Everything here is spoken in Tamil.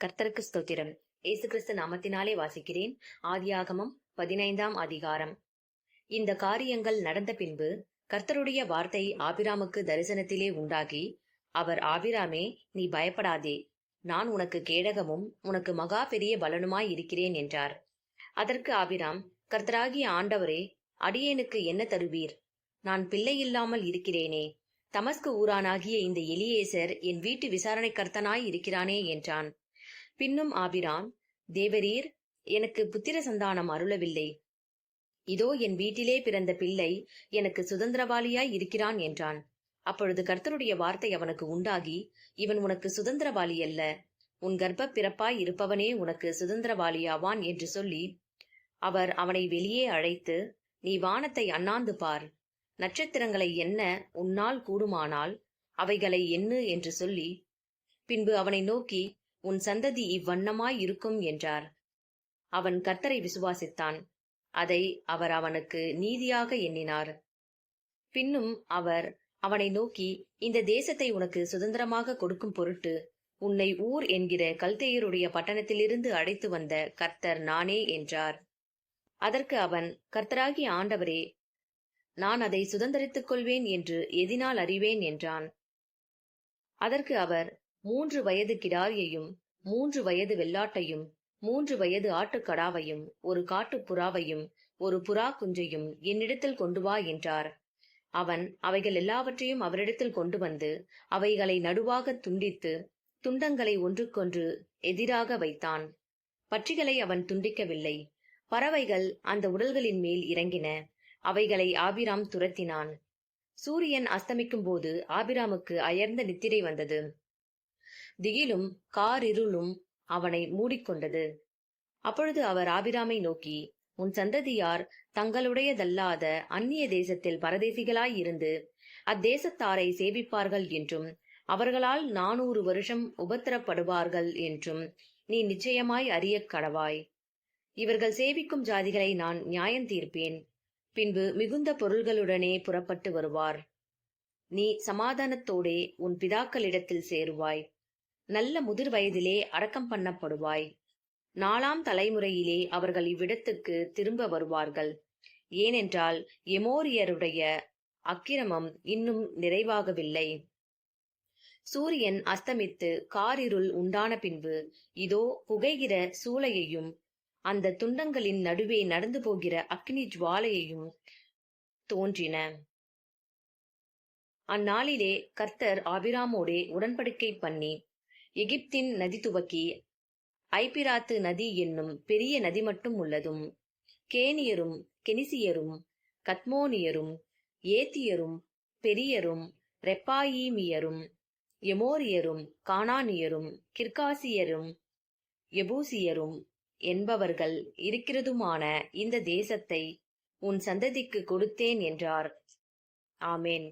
கர்த்தருக்கு ஸ்தோத்திரம். ஏசு கிறிஸ்து நாமத்தினாலே வாசிக்கிறேன். ஆதியாகமம் பதினைந்தாம் அதிகாரம். இந்த காரியங்கள் நடந்த பின்பு கர்த்தருடைய வார்த்தை ஆபிராமுக்கு தரிசனத்திலே உண்டாகி அவர் ஆபிராமே நீ பயப்படாதே. நான் உனக்கு கேடகமும் உனக்கு மகா பெரிய பலனுமாய் இருக்கிறேன் என்றார். அதற்கு ஆபிராம் கர்த்தராகிய ஆண்டவரே அடியேனுக்கு என்ன தருவீர்? நான் பிள்ளை இல்லாமல் இருக்கிறேனே. தமஸ்கு ஊரானாகிய இந்த எலியேசர் என் வீட்டு விசாரணை கர்த்தனாய் இருக்கிறானே என்றான். பின்னும் ஆபிராம் தேவரீர் எனக்கு புத்திர சந்தானம் அருளவில்லை. இதோ என் வீட்டிலே பிறந்த பிள்ளை எனக்கு சுதந்திரவாளியாய் இருக்கிறான் என்றான். அப்பொழுது கர்த்தருடைய வார்த்தை அவனுக்கு உண்டாகி இவன் உனக்கு சுதந்திரவாளி அல்ல. உன் கர்ப்ப பிறப்பாய் இருப்பவனே உனக்கு சுதந்திரவாளியாவான் என்று சொல்லி அவர் அவனை வெளியே அழைத்து நீ வானத்தை அண்ணாந்து பார். நட்சத்திரங்களை என்ன உன்னால் கூடுமானால் அவைகளை எண்ணு என்று சொல்லி பின்பு அவனை நோக்கி உன் சந்ததி இவ்வண்ணமாய் இருக்கும் என்றார். அவன் கர்த்தரை விசுவாசித்தான். அதை அவர் அவனுக்கு நீதியாக எண்ணினார். பின்னும் அவர் அவனை நோக்கி இந்த தேசத்தை உனக்கு சுதந்திரமாக கொடுக்கும் பொருட்டு உன்னை ஊர் என்கிற கல்தேயருடைய பட்டணத்திலிருந்து அழைத்து வந்த கர்த்தர் நானே என்றார். அதற்கு அவன் கர்த்தராகிய ஆண்டவரே நான் அதை சுதந்திரித்துக் கொள்வேன் என்று எதினால் அறிவேன் என்றான். அதற்கு அவர் மூன்று வயது கிடாரியையும் மூன்று வயது வெள்ளாட்டையும் மூன்று வயது ஆட்டுக்கடாவையும் ஒரு காட்டுப் புறாவையும் ஒரு புறா குஞ்சையும் என்னிடத்தில் கொண்டு வா என்றார். அவன் அவைகள் எல்லாவற்றையும் அவரிடத்தில் கொண்டு வந்து அவைகளை நடுவாக துண்டித்து துண்டங்களை ஒன்றுக்கொன்று எதிராக வைத்தான். பற்றிகளை அவன் துண்டிக்கவில்லை. பறவைகள் அந்த உடல்களின் மேல் இறங்கின. அவைகளை ஆபிராம் துரத்தினான். சூரியன் அஸ்தமிக்கும் போது ஆபிராமுக்கு அயர்ந்த நித்திரை வந்தது. திகிலும் காரிருளும் அவனை மூடிக்கொண்டது. அப்பொழுது அவர் ஆபிராமை நோக்கி உன் சந்ததியார் தங்களுடையதல்லாத அந்நிய தேசத்தில் பரதேசிகளாய் இருந்து அத்தேசத்தாரை சேவிப்பார்கள் என்றும் அவர்களால் நானூறு வருஷம் உபத்திரப்படுவார்கள் என்றும் நீ நிச்சயமாய் அறியக் கடவாய். இவர்கள் சேவிக்கும் ஜாதிகளை நான் நியாயம் தீர்ப்பேன். பின்பு மிகுந்த பொருள்களுடனே புறப்பட்டு வருவார். நீ சமாதானத்தோடே உன் பிதாக்களிடத்தில் சேருவாய். நல்ல முதிர் வயதிலே அடக்கம் பண்ணப்படுவாய். நாலாம் தலைமுறையிலே அவர்கள் இவ்விடத்துக்கு திரும்ப வருவார்கள். ஏனென்றால் எமோரியருடைய அக்கிரமம் இன்னும் நிறைவாகவில்லை. சூரியன் அஸ்தமித்து காரிருள் உண்டான பின்பு இதோ புகைகிற சூளையையும் அந்த துண்டங்களின் நடுவே நடந்து போகிற அக்னி ஜுவாலையையும் தோன்றின. அந்நாளிலே கர்த்தர் ஆபிராமோடே உடன்படிக்கை பண்ணி எகிப்தின் நதி துவக்கி ஐபிராத்து நதி என்னும் பெரிய நதி மட்டும் உள்ளதும் கேனியரும் கெனிசியரும் கத்மோனியரும் ஏத்தியரும் பெரியரும் ரெப்பாயீமியரும் எமோரியரும் கானானியரும் கிர்காசியரும் எபூசியரும் என்பவர்கள் இருக்கிறதுமான இந்த தேசத்தை உன் சந்ததிக்கு கொடுத்தேன் என்றார். ஆமேன்.